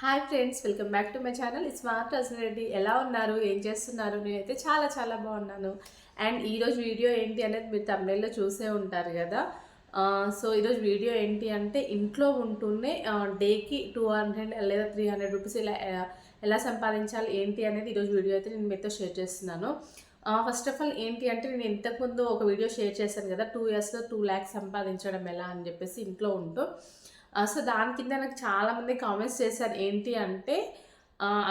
Hi friends welcome back to my channel. Smart Reddy ఎలా ఉన్నారు? ఏం చేస్తున్నారు? నేనైతే చాలా చాలా బాగున్నాను. అండ్ ఈరోజు వీడియో ఏంటి అనేది మీరు తమిళలో చూసే ఉంటారు కదా. సో ఈరోజు వీడియో ఏంటి అంటే ఇంట్లో ఉంటూనే డేకి టూ హండ్రెడ్ లేదా త్రీ హండ్రెడ్ రూపీస్ ఇలా ఎలా సంపాదించాలి ఏంటి అనేది ఈరోజు వీడియో అయితే నేను మీతో షేర్ చేస్తున్నాను. ఫస్ట్ ఆఫ్ ఆల్ ఏంటి అంటే నేను ఇంతకుముందు ఒక వీడియో షేర్ చేశాను కదా టూ ఇయర్స్లో టూ ల్యాక్స్ సంపాదించడం ఎలా అని చెప్పేసి ఇంట్లో ఉంటూ. సో దాని కింద నాకు చాలామంది కామెంట్స్ చేశారు. ఏంటి అంటే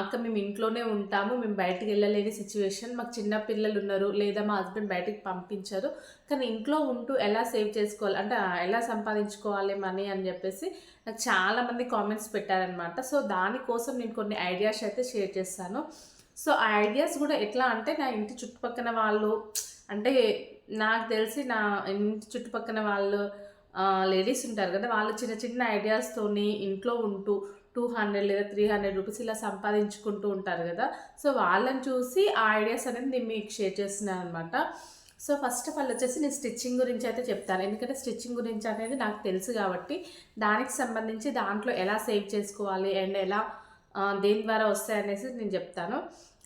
అక్క మేము ఇంట్లోనే ఉంటాము మేము బయటికి వెళ్ళలేని సిచ్యువేషన్ మాకు చిన్న పిల్లలు ఉన్నారు లేదా మా హస్బెండ్ బయటికి పంపించారు. కానీ ఇంట్లో ఉంటూ ఎలా సేవ్ చేసుకోవాలి? అంటే ఎలా సంపాదించుకోవాలి మనీ అని చెప్పేసి నాకు చాలామంది కామెంట్స్ పెట్టారనమాట సో దానికోసం నేను కొన్ని ఐడియాస్ అయితే షేర్ చేస్తాను. సో ఆ ఐడియాస్ కూడా ఎట్లా అంటే నా ఇంటి చుట్టుపక్కన వాళ్ళు అంటే నాకు తెలిసి నా ఇంటి చుట్టుపక్కన వాళ్ళు లేడీస్ ఉంటారు కదా వాళ్ళు చిన్న చిన్న ఐడియాస్తోని ఇంట్లో ఉంటూ టూ హండ్రెడ్ లేదా త్రీ హండ్రెడ్ రూపీస్ ఇలా సంపాదించుకుంటూ ఉంటారు కదా. సో వాళ్ళని చూసి ఆ ఐడియాస్ అనేది నేను మీకు షేర్ చేస్తున్నాను అనమాట సో ఫస్ట్ ఆఫ్ ఆల్ వచ్చేసి నేను స్టిచ్చింగ్ గురించి అయితే చెప్తాను. ఎందుకంటే స్టిచ్చింగ్ గురించి అనేది నాకు తెలుసు కాబట్టి దానికి సంబంధించి దాంట్లో ఎలా సేవ్ చేసుకోవాలి అండ్ ఎలా దేని ద్వారా వస్తాయి అనేసి నేను చెప్తాను.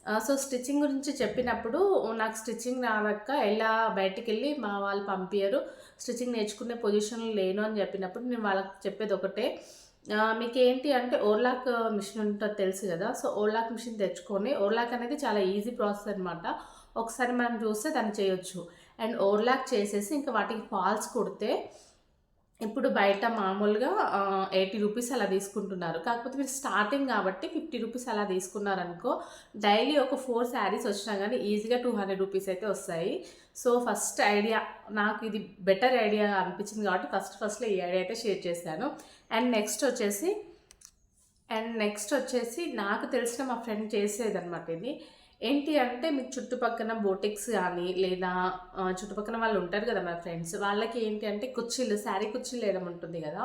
సో స్టిచ్చింగ్ గురించి చెప్పినప్పుడు నాకు స్టిచ్చింగ్ రావక్క ఎలా బయటికి వెళ్ళి మా వాళ్ళు పంపించరు స్టిచ్చింగ్ నేర్చుకునే పొజిషన్లో లేను అని చెప్పినప్పుడు నేను వాళ్ళకి చెప్పేది ఒకటే. మీకు ఏంటి అంటే ఓర్లాక్ మిషన్ ఉంటుంది తెలుసు కదా సో ఓర్లాక్ మిషన్ తెచ్చుకొని ఓర్లాక్ అనేది చాలా ఈజీ ప్రాసెస్ అనమాట ఒకసారి మనం చూస్తే దాన్ని చేయొచ్చు. అండ్ ఓర్లాక్ చేసేసి ఇంకా వాటికి ఫాల్స్ కొడితే ఇప్పుడు బయట మామూలుగా ఎయిటీ రూపీస్ అలా తీసుకుంటున్నారు. కాకపోతే మీరు స్టార్టింగ్ కాబట్టి ఫిఫ్టీ రూపీస్ అలా తీసుకున్నారనుకో డైలీ ఒక ఫోర్ శారీస్ వచ్చినా కానీ ఈజీగా టూ హండ్రెడ్ రూపీస్ అయితే వస్తాయి. సో ఫస్ట్ ఐడియా నాకు ఇది బెటర్ ఐడియా అనిపించింది కాబట్టి ఫస్ట్ ఫస్ట్లో ఈ ఐడియా అయితే షేర్ చేశాను. అండ్ నెక్స్ట్ వచ్చేసి అండ్ నెక్స్ట్ వచ్చేసి నాకు తెలిసిన మా ఫ్రెండ్ చేసేదనమాట ఇది. ఏంటి అంటే మీకు చుట్టుపక్కన బోటిక్స్ కానీ లేదా చుట్టుపక్కన వాళ్ళు ఉంటారు కదా మా ఫ్రెండ్స్ వాళ్ళకి ఏంటి అంటే కుర్చీలు శారీ కుర్చీలు వేయడం ఉంటుంది కదా?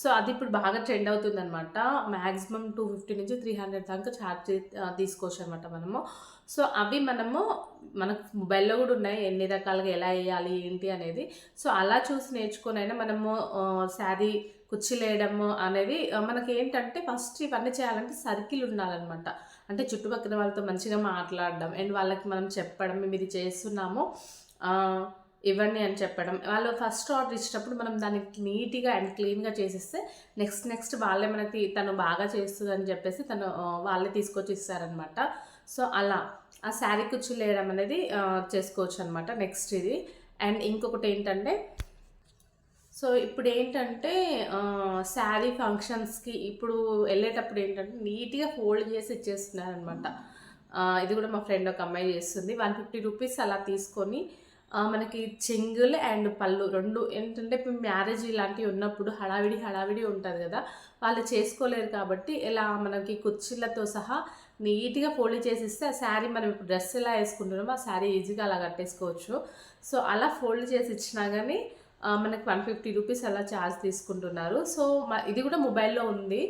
సో అది ఇప్పుడు బాగా ట్రెండ్ అవుతుంది అనమాట మ్యాక్సిమం టూ ఫిఫ్టీ నుంచి త్రీ హండ్రెడ్ దాకా ఛార్జ్ తీసుకోవచ్చు అనమాట మనము. సో అవి మనము మనకు మొబైల్లో కూడా ఉన్నాయి. ఎన్ని రకాలుగా ఎలా వేయాలి ఏంటి అనేది. సో అలా చూసి నేర్చుకునైనా మనము శారీ కుర్చీలు వేయడము అనేది మనకి ఏంటంటే ఫస్ట్ ఇవన్నీ చేయాలంటే సర్కిల్ ఉండాలన్నమాట. అంటే చుట్టుపక్కల వాళ్ళతో మంచిగా మాట్లాడడం అండ్ వాళ్ళకి మనం చెప్పడం మేము ఇది చేస్తున్నాము. ఇవ్వండి అని చెప్పడం. వాళ్ళు ఫస్ట్ ఆర్డర్ ఇచ్చినప్పుడు మనం దాన్ని నీట్గా అండ్ క్లీన్గా చేసిస్తే నెక్స్ట్ నెక్స్ట్ వాళ్ళే మనకి తను బాగా చేస్తుంది అని చెప్పేసి తను వాళ్ళే తీసుకొచ్చి ఇస్తారనమాట సో అలా. ఆ శారీ కుచ్చులు వేయడం అనేది చేసుకోవచ్చు అనమాట నెక్స్ట్ ఇది. అండ్ ఇంకొకటి ఏంటంటే సో ఇప్పుడు ఏంటంటే శారీ ఫంక్షన్స్కి ఇప్పుడు వెళ్ళేటప్పుడు ఏంటంటే నీట్గా ఫోల్డ్ చేసి ఇచ్చేస్తున్నారనమాట ఇది కూడా మా ఫ్రెండ్ ఒక అమ్మాయి చేస్తుంది. వన్ ఫిఫ్టీ రూపీస్ అలా తీసుకొని మనకి చెంగుల్ అండ్ పళ్ళు రెండు ఏంటంటే ఇప్పుడు మ్యారేజ్ ఇలాంటివి ఉన్నప్పుడు హడావిడి హడావిడి ఉంటుంది కదా వాళ్ళు చేసుకోలేరు కాబట్టి ఇలా మనకి కుర్చీలతో సహా నీట్గా ఫోల్డ్ చేసి ఇస్తే ఆ శారీ మనం ఇప్పుడు డ్రెస్ ఎలా వేసుకుంటున్నామో ఆ శారీ ఈజీగా అలా కట్టేసుకోవచ్చు. సో అలా ఫోల్డ్ చేసి ఇచ్చినా కానీ మనకి వన్ ఫిఫ్టీ రూపీస్ అలా ఛార్జ్ తీసుకుంటున్నారు. సో ఇది కూడా మొబైల్లో ఉంది.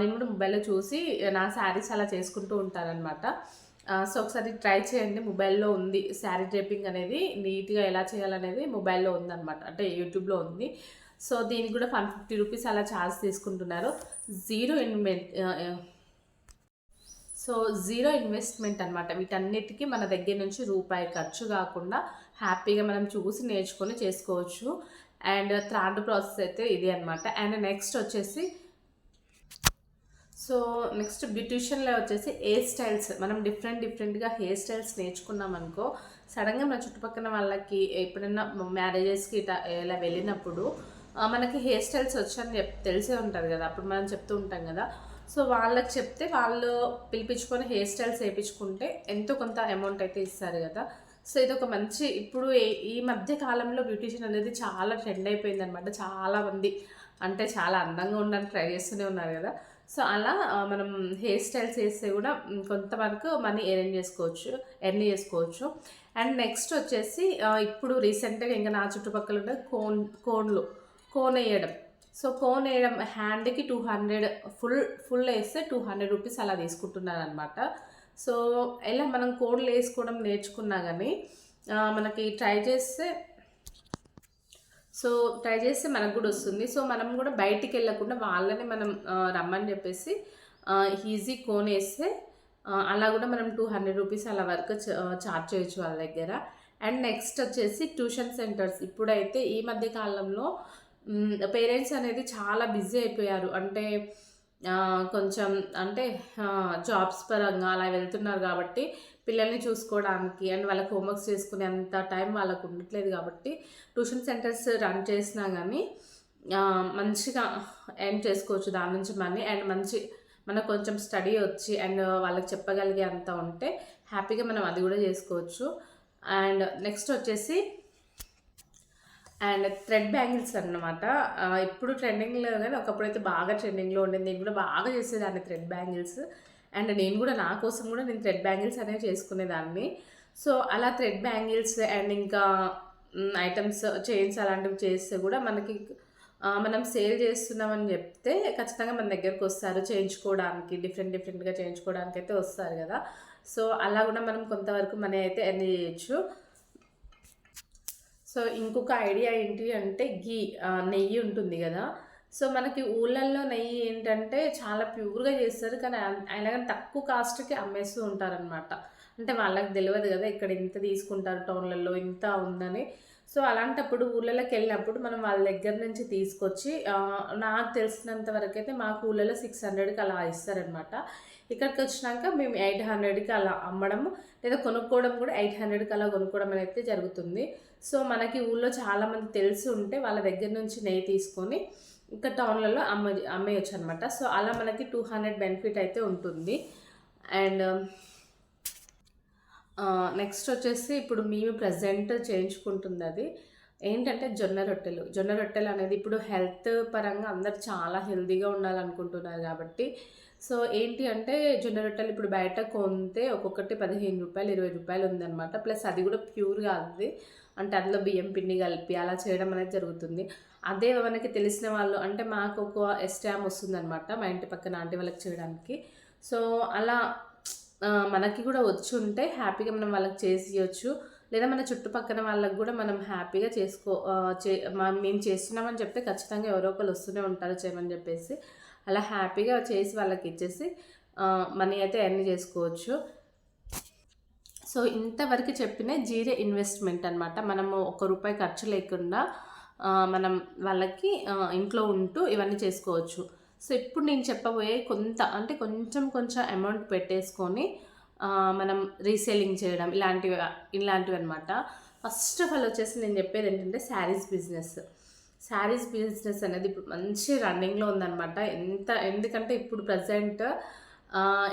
నేను కూడా మొబైల్లో చూసి నా శారీస్ అలా చేసుకుంటూ ఉంటానన్నమాట అనమాట సో ఒకసారి ట్రై చేయండి. మొబైల్లో ఉంది. శారీ డ్రేపింగ్ అనేది నీట్గా ఎలా చేయాలనేది మొబైల్లో ఉందన్నమాట. అంటే యూట్యూబ్లో ఉంది. సో దీనికి కూడా వన్ ఫిఫ్టీ రూపీస్ అలా ఛార్జ్ తీసుకుంటున్నారు. Zero invent so zero investment అనమాట వీటన్నిటికీ మన దగ్గర నుంచి రూపాయి ఖర్చు కాకుండా హ్యాపీగా మనం చూసి నేర్చుకొని చేసుకోవచ్చు. అండ్ థర్డ్ ప్రాసెస్ అయితే ఇది అనమాట అండ్ నెక్స్ట్ వచ్చేసి సో నెక్స్ట్ బ్యూటిషియన్లో వచ్చేసి హెయిర్ స్టైల్స్. మనం డిఫరెంట్ డిఫరెంట్గా హెయిర్ స్టైల్స్ నేర్చుకున్నాం అనుకో సడన్గా మన చుట్టుపక్కల వాళ్ళకి ఎప్పుడైనా మ్యారేజెస్కి ఇట్లా ఇలా వెళ్ళినప్పుడు మనకి హెయిర్ స్టైల్స్ వచ్చని చెప్ తెలిసే ఉంటుంది కదా అప్పుడు మనం చెప్తూ ఉంటాం కదా. సో వాళ్ళకి చెప్తే వాళ్ళు పిలిపించుకొని హెయిర్ స్టైల్స్ వేయించుకుంటే ఎంతో కొంత అమౌంట్ అయితే ఇస్తారు కదా. సో ఇది ఒక మంచి ఇప్పుడు ఈ మధ్య కాలంలో బ్యూటిషియన్ అనేది చాలా ట్రెండ్ అయిపోయింది అనమాట చాలామంది అంటే చాలా అందంగా ఉండడానికి ట్రై చేస్తూనే ఉన్నారు కదా. సో అలా మనం హెయిర్ స్టైల్స్ వేస్తే కూడా కొంతవరకు మనీ ఎర్న్ చేసుకోవచ్చు ఎర్న్ చేసుకోవచ్చు. అండ్ నెక్స్ట్ వచ్చేసి ఇప్పుడు రీసెంట్గా ఇంకా నా చుట్టుపక్కల ఉండే కోన్ కోన్లు కోన్ వేయడం సో కోన్ వేయడం హ్యాండ్కి టూ హండ్రెడ్ ఫుల్ ఫుల్ వేస్తే టూ హండ్రెడ్ రూపీస్ అలా తీసుకుంటున్నారు అనమాట సో ఇలా మనం కోన్లు వేసుకోవడం నేర్చుకున్నా కానీ మనకి ట్రై చేస్తే సో ట్రై చేస్తే మనకు కూడా వస్తుంది. సో మనం కూడా బయటికి వెళ్ళకుండా వాళ్ళని మనం రమ్మని చెప్పేసి ఈజీ కోన్ వేస్తే అలా కూడా మనం టూ హండ్రెడ్ రూపీస్ అలా వరకు చార్జ్ చేయొచ్చు వాళ్ళ దగ్గర. అండ్ నెక్స్ట్ వచ్చేసి ట్యూషన్ సెంటర్స్. ఇప్పుడైతే ఈ మధ్య కాలంలో పేరెంట్స్ అనేది చాలా బిజీ అయిపోయారు. అంటే కొంచెం అంటే జాబ్స్ పరంగా అలా వెళ్తున్నారు కాబట్టి పిల్లల్ని చూసుకోవడానికి అండ్ వాళ్ళకి హోంవర్క్స్ చేసుకునే అంత టైం వాళ్ళకు ఉండట్లేదు కాబట్టి ట్యూషన్ సెంటర్స్ రన్ చేసినా కానీ మంచిగా ఎండ్ చేసుకోవచ్చు దాని నుంచి మనీ అండ్ మంచి మనకు కొంచెం స్టడీ వచ్చి అండ్ వాళ్ళకి చెప్పగలిగే అంత ఉంటే హ్యాపీగా మనం అది కూడా చేసుకోవచ్చు. అండ్ నెక్స్ట్ వచ్చేసి అండ్ థ్రెడ్ బ్యాంగిల్స్ అన్నమాట. ఇప్పుడు ట్రెండింగ్లో కానీ ఒకప్పుడు అయితే బాగా ట్రెండింగ్లో ఉండేది నేను కూడా బాగా చేసేదాన్ని థ్రెడ్ బ్యాంగిల్స్. అండ్ నేను కూడా నా కోసం కూడా నేను థ్రెడ్ బ్యాంగిల్స్ అనేవి చేసుకునేదాన్ని. సో అలా థ్రెడ్ బ్యాంగిల్స్ అండ్ ఇంకా ఐటమ్స్ చైన్స్ అలాంటివి చేస్తే కూడా మనకి మనం సేల్ చేస్తున్నామని చెప్తే ఖచ్చితంగా మన దగ్గరకు వస్తారు. చేయించుకోవడానికి డిఫరెంట్ డిఫరెంట్గా చేయించుకోవడానికి అయితే వస్తారు కదా. సో అలా కూడా మనం కొంతవరకు మనీ అయితే ఎర్న్ చేయొచ్చు. సో ఇంకొక ఐడియా ఏంటి అంటే గీ నెయ్యి ఉంటుంది కదా. సో మనకి ఊళ్ళల్లో నెయ్యి ఏంటంటే చాలా ప్యూర్గా చేస్తారు. కానీ అయినా కానీ తక్కువ కాస్ట్కి అమ్మేస్తూ ఉంటారనమాట అంటే వాళ్ళకి తెలియదు కదా ఇక్కడ ఇంత తీసుకుంటారు టౌన్లలో ఇంత ఉందని. సో అలాంటప్పుడు ఊళ్ళలోకి వెళ్ళినప్పుడు మనం వాళ్ళ దగ్గర నుంచి తీసుకొచ్చి నాకు తెలిసినంత వరకు అయితే మాకు ఊళ్ళలో సిక్స్ హండ్రెడ్కి అలా ఇస్తారనమాట ఇక్కడికి వచ్చినాక మేము ఎయిట్ హండ్రెడ్కి అలా అమ్మడము లేదా కొనుక్కోవడం కూడా ఎయిట్ హండ్రెడ్కి అలా కొనుక్కోవడం అనేది జరుగుతుంది. సో మనకి ఊళ్ళో చాలామంది తెలిసి ఉంటే వాళ్ళ దగ్గర నుంచి నెయ్యి తీసుకొని ఇంకా టౌన్లలో అమ్మ అమ్మేయచ్చు అనమాట సో అలా మనకి టూ హండ్రెడ్ బెనిఫిట్ అయితే ఉంటుంది. అండ్ నెక్స్ట్ వచ్చేసి ఇప్పుడు మేము ప్రజెంట్ చేయించుకుంటుంది అది. ఏంటంటే జొన్న రొట్టెలు. జొన్న రొట్టెలు అనేది ఇప్పుడు హెల్త్ పరంగా అందరు చాలా హెల్తీగా ఉండాలనుకుంటున్నారు కాబట్టి. సో ఏంటి అంటే జొన్న రొట్టెలు ఇప్పుడు బయట కొంతే ఒక్కొక్కటి పదిహేను రూపాయలు ఇరవై రూపాయలు ఉందన్నమాట. ప్లస్ అది కూడా ప్యూర్ కాదు అంటే అందులో బియ్యం పిండి కలిపి అలా చేయడం అనేది జరుగుతుంది. అదే మనకి తెలిసిన వాళ్ళు అంటే మాకు ఒక ఎస్టామ్ వస్తుందన్నమాట మా ఇంటి పక్కన ఆంటీ వాళ్ళకి చేయడానికి. సో అలా మనకి కూడా వచ్చి ఉంటే హ్యాపీగా మనం వాళ్ళకి చేసి ఇవ్వచ్చు లేదా మన చుట్టుపక్కల వాళ్ళకి కూడా మనం హ్యాపీగా చేసుకో చే మేము చేస్తున్నామని చెప్తే ఖచ్చితంగా ఎవరో ఒకరు వస్తూనే ఉంటారు చేయమని చెప్పేసి. అలా హ్యాపీగా చేసి వాళ్ళకి ఇచ్చేసి మనీ అయితే ఎర్న్ చేసుకోవచ్చు. సో ఇంతవరకు చెప్పిన జీరో ఇన్వెస్ట్మెంట్ అనమాట మనము ఒక రూపాయి ఖర్చు లేకుండా మనం వాళ్ళకి ఇంట్లో ఉంటూ ఇవన్నీ చేసుకోవచ్చు. సో ఇప్పుడు నేను చెప్పబోయే కొంత అంటే కొంచెం కొంచెం అమౌంట్ పెట్టేసుకొని మనం రీసేలింగ్ చేయడం ఇలాంటివి ఇలాంటివి అనమాట ఫస్ట్ ఆఫ్ ఆల్ వచ్చేసి నేను చెప్పేది ఏంటంటే శారీస్ బిజినెస్ శారీస్ బిజినెస్ అనేది ఇప్పుడు మంచి రన్నింగ్లో ఉందన్నమాట. ఎంత ఎందుకంటే ఇప్పుడు ప్రజెంట్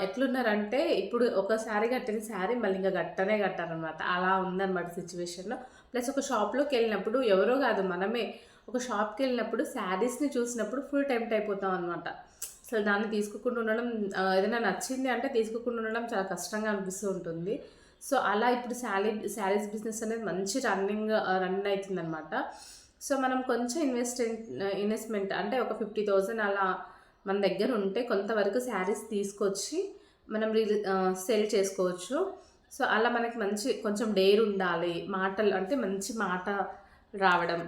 ఎట్లున్నారంటే ఇప్పుడు ఒక శారీ కట్టిన శారీ మళ్ళీ ఇంకా గట్టనే కట్టారనమాట అలా ఉందన్నమాట సిచ్యువేషన్ ప్లస్ ఒక షాప్లోకి వెళ్ళినప్పుడు ఎవరో కాదు మనమే ఒక షాప్కి వెళ్ళినప్పుడు శారీస్ని చూసినప్పుడు ఫుల్ టెంప్ట్ అయిపోతాం అనమాట అసలు దాన్ని తీసుకోకుండా ఉండడం ఏదైనా నచ్చింది అంటే తీసుకోకుండా ఉండడం చాలా కష్టంగా అనిపిస్తూ ఉంటుంది. సో అలా ఇప్పుడు శాలీ శారీస్ బిజినెస్ అనేది మంచి రన్నింగ్ రన్ అవుతుందన్నమాట. సో మనం కొంచెం ఇన్వెస్ట్ ఇన్వెస్ట్మెంట్ అంటే ఒక ఫిఫ్టీ థౌజండ్ అలా మన దగ్గర ఉంటే కొంతవరకు శారీస్ తీసుకొచ్చి మనం రీ సేల్ చేసుకోవచ్చు. సో అలా మనకి మంచి కొంచెం డేర్ ఉండాలి మాటలు అంటే మంచి మాట రావడం.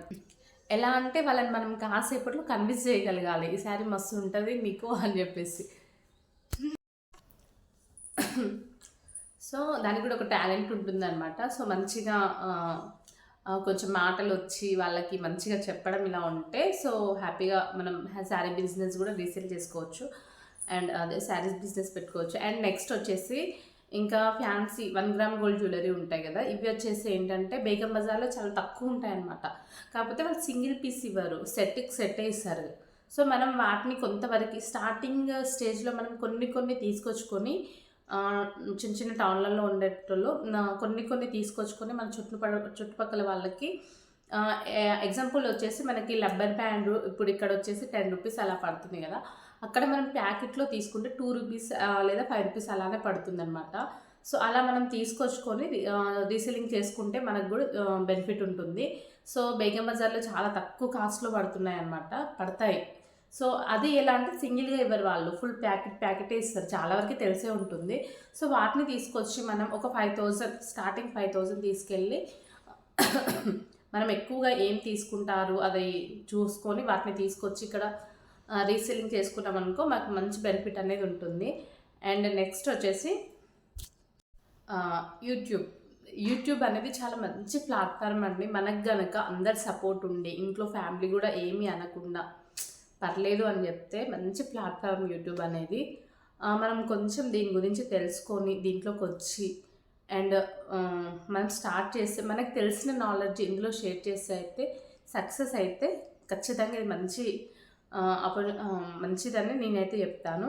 ఎలా అంటే వాళ్ళని మనం కాసేపట్లో కన్విన్స్ చేయగలగాలి. ఈ శారీ మస్తు ఉంటుంది మీకు అని చెప్పేసి. సో దానికి కూడా ఒక టాలెంట్ ఉంటుందన్నమాట. సో మంచిగా కొంచెం మాటలు వచ్చి వాళ్ళకి మంచిగా చెప్పడం ఇలా ఉంటే సో హ్యాపీగా మనం శారీ బిజినెస్ కూడా రీసేల్ చేసుకోవచ్చు. అండ్ అదే శారీస్ బిజినెస్ పెట్టుకోవచ్చు. అండ్ నెక్స్ట్ వచ్చేసి ఇంకా fancy one gram gold jewellery ఉంటాయి కదా ఇవి వచ్చేసి ఏంటంటే బేగం బజార్లో చాలా తక్కువ ఉంటాయి అన్నమాట కాకపోతే వాళ్ళు సింగిల్ పీస్ ఇవ్వరు సెట్కి సెట్ ఇస్తారు. సో మనం వాటిని కొంతవరకు స్టార్టింగ్ స్టేజ్లో మనం కొన్ని కొన్ని తీసుకొచ్చుకొని చిన్న చిన్న టౌన్లలో ఉండేటోళ్ళు కొన్ని కొన్ని తీసుకొచ్చుకొని మన చుట్టుపక్కల చుట్టుపక్కల వాళ్ళకి ఎగ్జాంపుల్ వచ్చేసి మనకి లెబ్బర్ బ్యాండ్ ఇప్పుడు ఇక్కడ వచ్చేసి టెన్ రూపీస్ అలా పడుతుంది కదా. అక్కడ మనం ప్యాకెట్లో తీసుకుంటే టూ రూపీస్ లేదా ఫైవ్ రూపీస్ అలానే పడుతుందన్నమాట. సో అలా మనం తీసుకొచ్చుకొని రీసెలింగ్ చేసుకుంటే మనకు కూడా బెనిఫిట్ ఉంటుంది. సో బేగం బజార్లో చాలా తక్కువ కాస్ట్లో పడుతున్నాయి అన్నమాట పడతాయి. సో అది ఎలా అంటే సింగిల్గా ఇవ్వరు వాళ్ళు. ఫుల్ ప్యాకెట్ ప్యాకెటే ఇస్తారు. చాలా వరకు తెలిసే ఉంటుంది. సో వాటిని తీసుకొచ్చి మనం ఒక five thousand starting five thousand తీసుకెళ్ళి మనం ఎక్కువగా ఏం తీసుకుంటారు అది చూసుకొని వాటిని తీసుకొచ్చి ఇక్కడ ఆ, రీసెల్లింగ్ చేసుకున్నాం అనుకో మాకు మంచి బెనిఫిట్ అనేది ఉంటుంది. అండ్ నెక్స్ట్ వచ్చేసి యూట్యూబ్ యూట్యూబ్ అనేది చాలా మంచి ప్లాట్ఫామ్ అండి. మనకు గనక అందరి సపోర్ట్ ఉండి ఇంట్లో ఫ్యామిలీ కూడా ఏమీ అనకుండా పర్లేదు అని చెప్తే మంచి ప్లాట్ఫామ్ యూట్యూబ్ అనేది. మనం కొంచెం దీని గురించి తెలుసుకొని దీంట్లోకి వచ్చి అండ్ మనం స్టార్ట్ చేస్తే మనకు తెలిసిన నాలెడ్జ్ ఇందులో షేర్ చేస్తే అయితే సక్సెస్ అయితే ఖచ్చితంగా ఇది మంచి అప్పుడు మంచిదని నేనైతే చెప్తాను.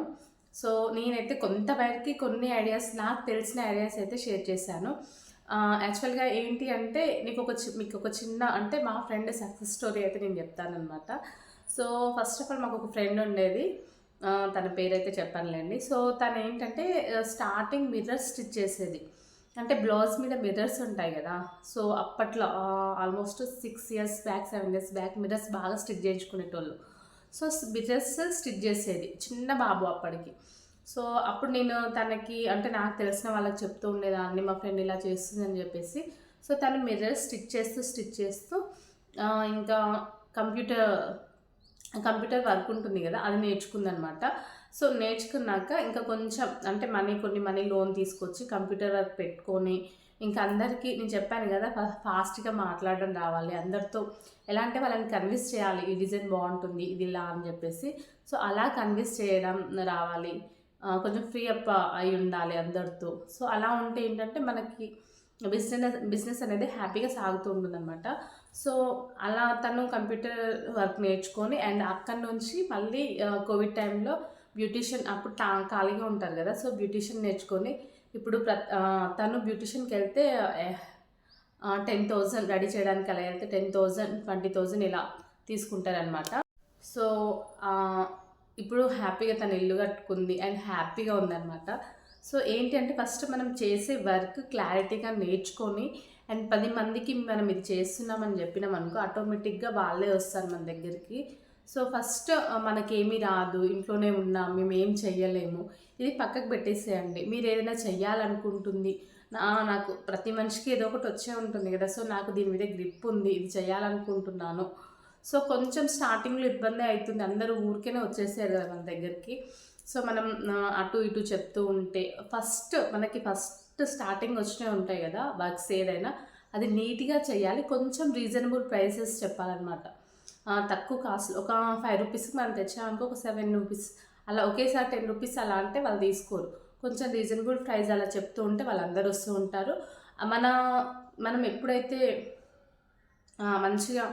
సో నేనైతే కొంతవరకు కొన్ని ఐడియాస్ నాకు తెలిసిన ఐడియాస్ అయితే షేర్ చేశాను. యాక్చువల్గా ఏంటి అంటే నీకు ఒక మీకు ఒక చిన్న అంటే మా ఫ్రెండ్ సక్సెస్ స్టోరీ అయితే నేను చెప్తానమాట సో ఫస్ట్ ఆఫ్ ఆల్ మాకు ఒక ఫ్రెండ్ ఉండేది. తన పేరైతే చెప్పనులేండి. సో తను ఏంటంటే స్టార్టింగ్ మిర్రర్ స్టిచ్ చేసేది. అంటే బ్లౌజ్ మీద మిర్రర్స్ ఉంటాయి కదా. సో అప్పట్లో almost six years back seven years back mirrors బాగా స్టిచ్ చేయించుకునేటోళ్ళు. సో మిర్రర్స్ స్టిచ్ చేసేది చిన్న బాబు అప్పటికి. సో అప్పుడు నేను తనకి అంటే నాకు తెలిసిన వాళ్ళకి చెప్తూ ఉండేదాన్ని మా ఫ్రెండ్ ఇలా చేస్తుందని చెప్పేసి. సో తను మిర్రర్ స్టిచ్ చేస్తూ స్టిచ్ చేస్తూ ఇంకా కంప్యూటర్ కంప్యూటర్ వర్క్ ఉంటుంది కదా అది నేర్చుకుందనమాట. సో నేర్చుకున్నాక ఇంకా కొంచెం అంటే మనీ కొన్ని మనీ లోన్ తీసుకొచ్చి కంప్యూటర్ వర్క్ పెట్టుకొని ఇంకా అందరికీ నేను చెప్పాను కదా ఫాస్ట్గా మాట్లాడడం రావాలి. అందరితో ఎలా అంటే వాళ్ళని కన్విన్స్ చేయాలి. ఈ డిజైన్ బాగుంటుంది ఇది ఇలా అని చెప్పేసి. సో అలా కన్విన్స్ చేయడం రావాలి. కొంచెం ఫ్రీ అప్ అయి ఉండాలి అందరితో. సో అలా ఉంటే ఏంటంటే మనకి బిజినెస్ బిజినెస్ అనేది హ్యాపీగా సాగుతూ ఉంటుందన్నమాట. సో అలా తను కంప్యూటర్ వర్క్ నేర్చుకొని అండ్ అక్కడి నుంచి మళ్ళీ కోవిడ్ టైంలో బ్యూటీషియన్ అప్పుడు టా ఖాళీగా ఉంటారు కదా సో బ్యూటీషియన్ నేర్చుకొని ఇప్పుడు ప్ర తను బ్యూటీషియన్కి వెళ్తే టెన్ థౌజండ్ రెడీ చేయడానికి అలా వెళ్తే టెన్ థౌజండ్ ట్వంటీ థౌజండ్ ఇలా తీసుకుంటారనమాట సో ఇప్పుడు హ్యాపీగా తను ఇల్లు కట్టుకుంది అండ్ హ్యాపీగా ఉందన్నమాట. సో ఏంటి అంటే ఫస్ట్ మనం చేసే వర్క్ క్లారిటీగా నేర్చుకొని అండ్ పది మందికి మనం ఇది చేస్తున్నామని చెప్పినాం అనుకో ఆటోమేటిక్గా వాళ్ళే వస్తారు మన దగ్గరికి. సో ఫస్ట్ మనకేమీ రాదు ఇంట్లోనే ఉన్నాం మేము ఏం చెయ్యలేము. ఇది పక్కకు పెట్టేసేయండి. మీరు ఏదైనా చెయ్యాలనుకుంటుంది నా నాకు ప్రతి మనిషికి ఏదో ఒకటి వచ్చే ఉంటుంది కదా సో నాకు దీని మీద గ్రిప్ ఉంది ఇది చేయాలనుకుంటున్నాను సో కొంచెం స్టార్టింగ్లో ఇబ్బంది అవుతుంది అందరూ ఊరికేనే వచ్చేసారు కదా మన దగ్గరికి. సో మనం అటు ఇటు చెప్తూ ఉంటే ఫస్ట్ మనకి ఫస్ట్ స్టార్టింగ్ వచ్చినవి ఉంటాయి కదా వర్క్స్ ఏదైనా అది నీట్గా చేయాలి కొంచెం రీజనబుల్ ప్రైసెస్ చెప్పాలన్నమాట. తక్కువ కాస్ట్ ఒక ఫైవ్ రూపీస్కి మనం తెచ్చామనుకో ఒక సెవెన్ రూపీస్ అలా ఒకేసారి టెన్ రూపీస్ అలా అంటే వాళ్ళు తీసుకోరు. కొంచెం రీజనబుల్ ప్రైస్ అలా చెప్తూ ఉంటే వాళ్ళందరూ వస్తూ ఉంటారు. మన మనం ఎప్పుడైతే మంచిగా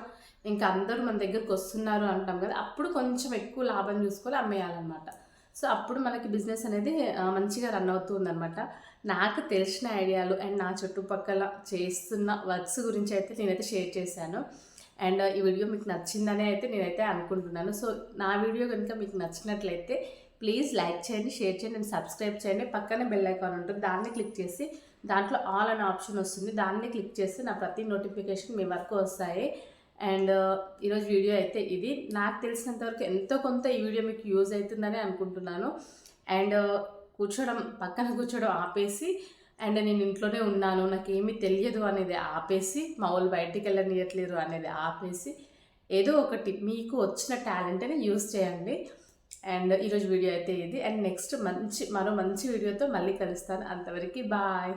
ఇంకా అందరూ మన దగ్గరకు వస్తున్నారు అంటాం కదా అప్పుడు కొంచెం ఎక్కువ లాభం చూసుకొని అమ్మేయాలన్నమాట. సో అప్పుడు మనకి బిజినెస్ అనేది మంచిగా రన్ అవుతుందన్నమాట. నాకు తెలిసిన ఐడియాలు అండ్ నా చుట్టుపక్కల చేస్తున్న వర్క్స్ గురించి అయితే నేనైతే షేర్ చేశాను. అండ్ ఈ వీడియో మీకు నచ్చిందని అయితే నేనైతే అనుకుంటున్నాను. సో నా వీడియో కనుక మీకు నచ్చినట్లయితే ప్లీజ్ లైక్ చేయండి షేర్ చేయండి అండ్ సబ్స్క్రైబ్ చేయండి. పక్కనే బెల్ ఐకాన్ ఉంటుంది దాన్ని క్లిక్ చేసి దాంట్లో ఆల్ అనే ఆప్షన్ వస్తుంది. దాన్ని క్లిక్ చేస్తే నా ప్రతి నోటిఫికేషన్ మీ వరకు వస్తాయి. అండ్ ఈరోజు వీడియో అయితే ఇది. నాకు తెలిసినంతవరకు ఎంతో కొంత ఈ వీడియో మీకు యూజ్ అవుతుందని అనుకుంటున్నాను. అండ్ కూర్చోడం పక్కన కూర్చోడం ఆపేసి అండ్ నేను ఇంట్లోనే ఉన్నాను నాకేమీ తెలియదు అనేది ఆపేసి మా వాళ్ళు బయటికి వెళ్ళనియట్లేరు అనేది ఆపేసి ఏదో ఒకటి మీకు వచ్చిన టాలెంట్ని యూజ్ చేయండి. అండ్ ఈరోజు వీడియో అయితే ఇది. అండ్ నెక్స్ట్ మంచి మరో మంచి వీడియోతో మళ్ళీ కలుస్తాను. అంతవరకు బాయ్.